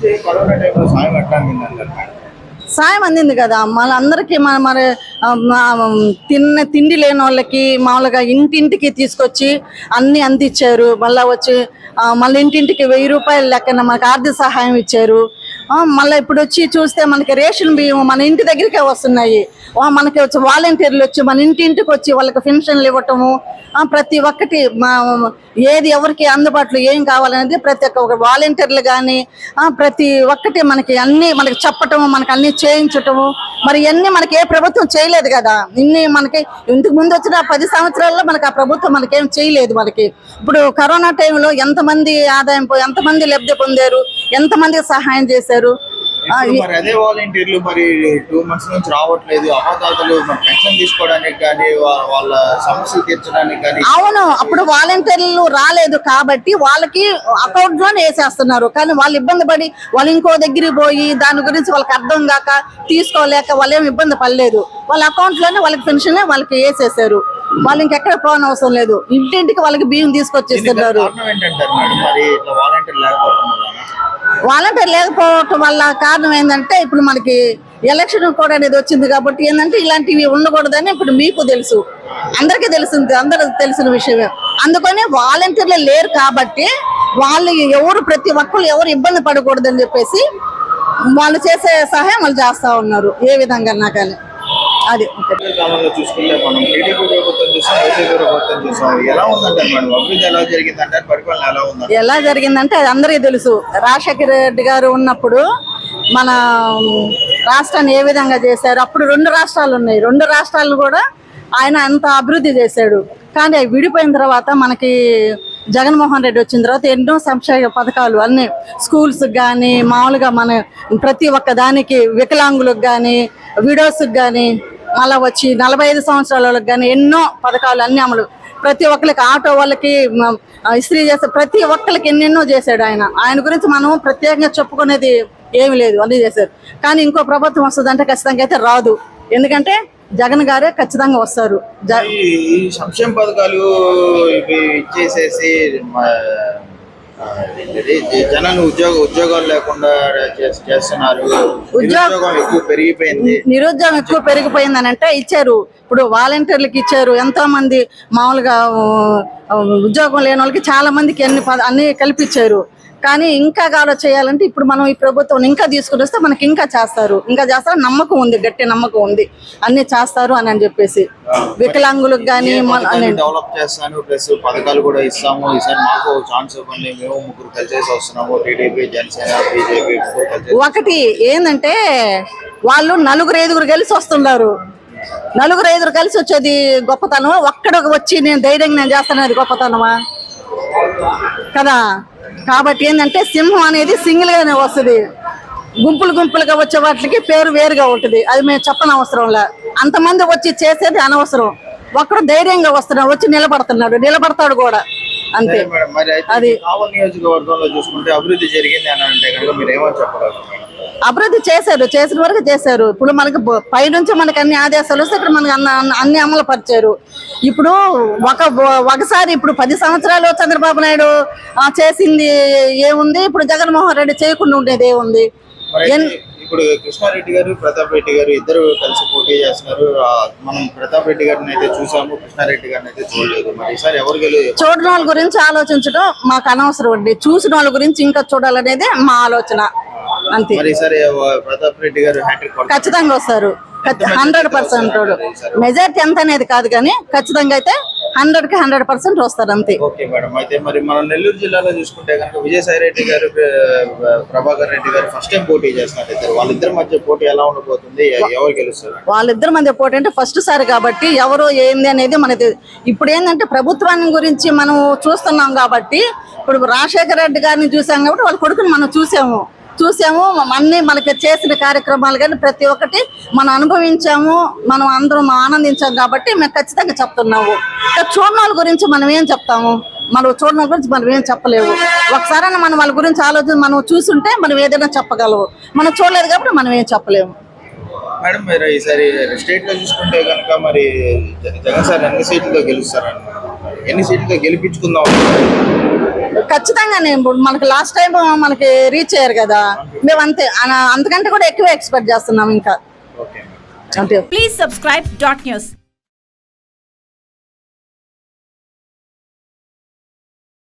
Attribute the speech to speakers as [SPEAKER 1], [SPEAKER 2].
[SPEAKER 1] నుంచి కరోనా టైంలో సాయం
[SPEAKER 2] సాయం అందింది కదా. మనందరికీ మన మరి తిన్న తిండి లేని వాళ్ళకి మామూలుగా ఇంటింటికి తీసుకొచ్చి అన్ని అందించారు. మళ్ళీ వచ్చి మళ్ళీ ఇంటింటికి వెయ్యి రూపాయల లెక్కన మనకు ఆర్థిక సహాయం ఇచ్చారు. మళ్ళీ ఇప్పుడు వచ్చి చూస్తే మనకి రేషన్ బియ్యం మన ఇంటి దగ్గరికే వస్తున్నాయి. మనకి వచ్చి వాలంటీర్లు వచ్చి మన ఇంటింటికి వచ్చి వాళ్ళకి పెన్షన్లు ఇవ్వటము ప్రతి ఒక్కటి ఏది ఎవరికి అందుబాటులో ఏం కావాలనేది ప్రతి ఒక్క వాలంటీర్లు కానీ ప్రతి ఒక్కటి మనకి అన్నీ మనకి చెప్పటము మనకి అన్ని చేయించటము. మరి ఇవన్నీ మనకి ఏ ప్రభుత్వం చేయలేదు కదా. ఇన్ని మనకి ఇంతకు ముందు వచ్చిన పది సంవత్సరాల్లో మనకి ఆ ప్రభుత్వం మనకేం చేయలేదు మనకి. ఇప్పుడు కరోనా టైంలో ఎంతమంది ఆదాయం ఎంతమంది లబ్ధి పొందారు? ఎంతమందికి సహాయం చేశారు? ఆ,
[SPEAKER 1] ఇప్పుడు మరి అదే వాలంటీర్లు మరి టూ మంత్స్ నుంచి రావట్లేదు. అమ్మదాతలు మరి పెన్షన్ తీసుకోవడానికి కానీ వా- వాళ్ళ సమస్యలు తీర్చడానికి కానీ
[SPEAKER 2] అవును అప్పుడు వాలంటీర్లు రాలేదు కాబట్టి వాళ్ళకి అకౌంట్లోనే వేసేస్తున్నారు. కానీ వాళ్ళు ఇబ్బంది పడి వాళ్ళు ఇంకో దగ్గరికి పోయి దాని గురించి వాళ్ళకి అర్థం కాక తీసుకోలేక వాళ్ళు ఏమి ఇబ్బంది పడలేదు. వాళ్ళ అకౌంట్లోనే వాళ్ళకి పెన్షన్ వాళ్ళకి వేసేసారు. వాళ్ళు ఇంకెక్కడ పోనవసరం లేదు. ఇంటింటికి వాళ్ళకి బియ్యం తీసుకొచ్చేస్తున్నారు.
[SPEAKER 1] వాలంటీర్ లేకపోవడం వల్ల
[SPEAKER 2] లేకపోవటం వల్ల కారణం ఏంటంటే ఇప్పుడు మనకి ఎలక్షన్ కూడా అనేది వచ్చింది కాబట్టి ఏంటంటే ఇలాంటివి ఉండకూడదని ఇప్పుడు మీకు తెలుసు. అందరికీ తెలిసింది అందరికి తెలిసిన విషయమే. అందుకని వాలంటీర్లు లేరు కాబట్టి వాళ్ళు ఎవరు ప్రతి ఒక్కరు ఎవరు ఇబ్బంది పడకూడదని చెప్పేసి వాళ్ళు చేసే సహాయం వాళ్ళు చేస్తూ ఉన్నారు. ఏ విధంగా కానీ. అది ఒకటి.
[SPEAKER 1] కాలంలో చూసుకుంటే మనం టీడీపీ ప్రభుత్వం చూసాం వైసీపీ ప్రభుత్వం చూసాం. ఎలా ఉందంటారు మేడం? అభివృద్ధి ఎలా జరిగిందంటారు? పరిపాలన ఎలా ఉందంటారు?
[SPEAKER 2] ఎలా జరిగిందంటే అది అందరికీ తెలుసు. రాజశేఖర రెడ్డి గారు ఉన్నప్పుడు మన రాష్ట్రాన్ని ఏ విధంగా చేశారు? అప్పుడు రెండు రాష్ట్రాలు ఉన్నాయి. రెండు రాష్ట్రాలను కూడా ఆయన అంత అభివృద్ధి చేశాడు. కానీ అవి విడిపోయిన తర్వాత మనకి జగన్మోహన్ రెడ్డి వచ్చిన తర్వాత ఎన్నో సంక్షేమ పథకాలు అన్ని స్కూల్స్ కానీ మామూలుగా మన ప్రతి ఒక్క దానికి వికలాంగులకు కానీ విడోస్కి కానీ మళ్ళీ వచ్చి నలభై ఐదు సంవత్సరాల వాళ్ళకి కానీ ఎన్నో పథకాలు అన్ని అమలు. ప్రతి ఒక్కరికి ఆటో వాళ్ళకి ఇస్త్రీ చేసే ప్రతి ఒక్కరికి ఎన్నెన్నో చేశాడు ఆయన. ఆయన గురించి మనం ప్రత్యేకంగా చెప్పుకునేది ఏమి లేదు అన్ని చేశారు. కానీ ఇంకో ప్రభుత్వం వస్తుందంటే ఖచ్చితంగా అయితే రాదు. ఎందుకంటే జగన్ గారే ఖచ్చితంగా వస్తారు.
[SPEAKER 1] సంక్షేమ పథకాలు ఇవి జనాలు ఉద్యోగ ఉద్యోగాలు లేకుండా చేస్- చేస్తున్నారు. ఉద్యోగం ఎక్కువ పెరిగిపోయింది.
[SPEAKER 2] నిరుద్యోగం ఎక్కువ పెరిగిపోయిందని అంటే ఇచ్చారు. ఇప్పుడు వాలంటీర్లకు ఇచ్చారు. ఎంతో మంది మామూలుగా ఉద్యోగం లేని వాళ్ళకి చాలా మందికి అన్ని అన్ని కల్పించారు కానీ ఇంకా కాడ చేయాలంటే ఇప్పుడు మనం ఈ ప్రభుత్వం ఇంకా తీసుకుని వస్తే మనకి ఇంకా చేస్తారు. ఇంకా చేస్తారు? నమ్మకం ఉంది గట్టి నమ్మకం ఉంది. అన్ని చేస్తారు అని అని చెప్పేసి. వికలాంగులకు కానీ
[SPEAKER 1] డెవలప్ చేస్తాను ప్లస్ పథకాలు కూడా ఇస్తాము. ఈసారి మాకు ఛాన్స్ ఇవ్వండి. మేము ముగ్గురు కలిసేసి వస్తున్నాము. టీడీపీ జనసేన బీజేపీ
[SPEAKER 2] ఒకటి ఏంటంటే వాళ్ళు నలుగురు ఐదుగురు కలిసి వస్తున్నారు నలుగురు ఐదుగురు కలిసి వచ్చేది గొప్పతనమా? ఒక్కడ వచ్చి నేను ధైర్యంగా నేను చేస్తానది గొప్పతనమా? కదా? కాబట్టి ఏంటంటే సింహం అనేది సింగిల్ గానే వస్తుంది. గుంపులు గుంపులుగా వచ్చే వాటికి పేరు వేరుగా ఉంటుంది. అది మేము చెప్పని అవసరంలా అంతమంది వచ్చి చేసేది అనవసరం. ఒక్కడు ధైర్యంగా వస్తున్నాడు వచ్చి నిలబడుతున్నాడు. నిలబడతాడు కూడా. అంతే. అది-
[SPEAKER 1] నియోజకవర్గంలో చూసుకుంటే అభివృద్ధి జరిగింది అని అంటే కనుక మీరు ఏమని చెప్పగలరు
[SPEAKER 2] అభివృద్ధి చేశారు చేసిన వరకు చేశారు. ఇప్పుడు మనకి పైనుంచి మనకి అన్ని ఆదేశాలు వస్తే ఇక్కడ మనకి అన్న అన్న- అమలు పరిచారు. ఇప్పుడు ఒక ఒకసారి ఇప్పుడు పది సంవత్సరాలు చంద్రబాబు నాయుడు చేసింది ఏముంది? ఇప్పుడు జగన్మోహన్ రెడ్డి చేయకుండా ఉండేది ఏముంది?
[SPEAKER 1] ఇప్పుడు కృష్ణారెడ్డి గారు ప్రతాప్ రెడ్డి గారు ఇద్దరు కలిసి పోటీ చేస్తున్నారు. మనం ప్రతాప్ రెడ్డి గారిని అయితే చూసాము కృష్ణారెడ్డి గారిని అయితే చూడలేదు. మరి ఈసారి ఎవరు
[SPEAKER 2] చూడని వాళ్ళ గురించి ఆలోచించడం మాకు అనవసరం అండి. చూసిన వాళ్ళ గురించి ఇంకా చూడాలనేది మా ఆలోచన. అంతే.
[SPEAKER 1] ప్రతాప్ రెడ్డి గారు
[SPEAKER 2] ఖచ్చితంగా వస్తారు. హండ్రెడ్ పర్సెంట్ మెజార్టీ ఎంత అనేది కాదు కానీ ఖచ్చితంగా అయితే హండ్రెడ్కి హండ్రెడ్ పర్సెంట్ వస్తారు అంతే.
[SPEAKER 1] Okay madam. అయితే మరి మనం నెల్లూరు జిల్లాలో చూసుకుంటే కనుక విజయసాయి రెడ్డి గారు ప్ర- ప్రభాకర్ రెడ్డి గారు ఫస్ట్ టైం పోటీ చేస్తున్నారు ఇద్దరు వాళ్ళిద్దరి మధ్య పోటీ ఎలా ఉండబోతుంది? ఎవరు గెలుస్తారు?
[SPEAKER 2] వాళ్ళిద్దరి మధ్య పోటీ అంటే ఫస్ట్ సారి కాబట్టి ఎవరు ఏంది అనేది మనకి ఇప్పుడు ఏంటంటే ప్రభుత్వాన్ని గురించి మనం చూస్తున్నాం కాబట్టి ఇప్పుడు రాజశేఖర రెడ్డి గారిని చూసాం కాబట్టి వాళ్ళ కొడుకుని మనం చూసాము. చూసాము అన్ని మనకి చేసిన కార్యక్రమాలు కానీ ప్రతి ఒక్కటి మనం అనుభవించాము మనం అందరం ఆనందించాం కాబట్టి మేము ఖచ్చితంగా చెప్తున్నాము. చూర్ణాల వాళ్ళ గురించి మనం ఏం చెప్తాము? మనం చూడడం గురించి మనం ఏం చెప్పలేము. ఒకసారైనా మనం వాళ్ళ గురించి ఆలోచన మనం చూసుంటే మనం ఏదైనా చెప్పగలవు మనం చూడలేదు కాబట్టి మనం ఏం చెప్పలేము.
[SPEAKER 1] మేడం మీరు ఈసారి స్టేట్లో చూసుకుంటే కనుక మరి జగన్ సార్ ఎన్ని సీట్లతో గెలుస్తారని? ఎన్ని సీట్లతో గెలిపించుకుందాం?
[SPEAKER 2] ఖచ్చితంగానే ఇప్పుడు మనకి లాస్ట్ టైం మనకి రీచ్ అయ్యారు కదా. మేము అంతే. అన- అంతకంటే కూడా ఎక్కువ ఎక్స్పెక్ట్ చేస్తున్నాం ఇంకా.
[SPEAKER 3] Please subscribe dot news.